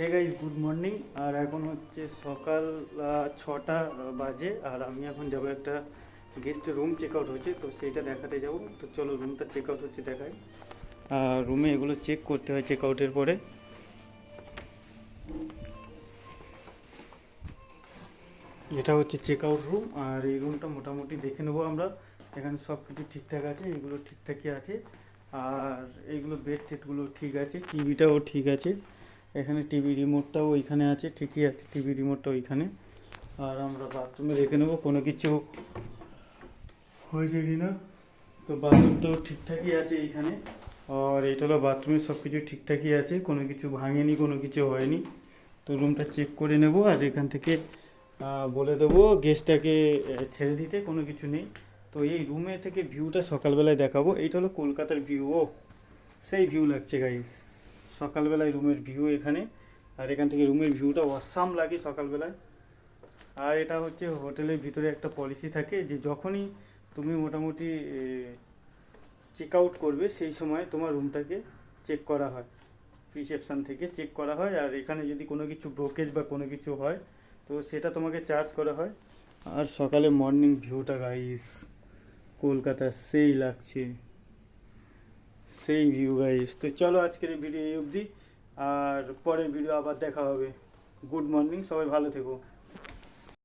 হে guys good morning আর এখন হচ্ছে সকাল ছটা বাজে, আর আমি এখন যাব একটা গেস্ট রুম চেক আউট হয়েছে তো সেইটা দেখাতে যাব। তো চলো রুমটা চেক আউট হচ্ছে দেখাই। আর রুমে এগুলো চেক করতে হয় চেক আউটের পরে। এটা হচ্ছে চেক আউট রুম আর এই রুমটা মোটামুটি দেখে নেব আমরা। এখানে সব কিছু ঠিকঠাক আছে, এগুলো ঠিকঠাকই আছে। আর এইগুলো বেড টেটগুলো ঠিক আছে টিভিটাও ঠিক আছে। এখানে টিভি রিমোটটাও ওইখানে আছে, ঠিকই আছে টিভি রিমোটটা ওইখানে। আর আমরা বাথরুমে রেখে নেব, কোনো কিছু হয়েছে কি না? তো বাথরুমটাও ঠিকঠাকই আছে এইখানে। আর এটা হলো বাথরুমে সব কিছু ঠিকঠাকই আছে, কোনো কিছু ভাঙেনি, কোনো কিছু হয়নি। তো রুমটা চেক করে নেব আর এখান থেকে বলে দেবো গেস্টটাকে ছেড়ে দিতে, কোনো কিছু নেই। তো এই রুমে থেকে ভিউটা সকালবেলায় দেখাবো। এইটা হলো কলকাতার ভিউ ও। সেই ভিউ লাগছে গাইস সকালবেলায় রুমের ভিউ এখানে, আর এখান থেকে রুমের ভিউটা অসাম লাগে সকালবেলায়। আর এটা হচ্ছে হোটেলের ভিতরে একটা পলিসি থাকে যে যখনই তুমি মোটামুটি চেক আউট করবে, সেই সময় তোমার রুমটাকে চেক করা হয়। রিসেপশন থেকে চেক করা হয়, আর এখানে যদি কোনো কিছু ব্রোকেজ বা কোনো কিছু হয়, তো সেটা তোমাকে চার্জ করা হয়। আর সকালে মর্নিং ভিউটা গাইস কলকাতা সেই লাগছে। সেই ভিউ গাইস তো চলো আজকের ভিডিও এই অবধি। আর পরের ভিডিও আবার দেখা হবে। গুড মর্নিং সবাই ভালো থেকো।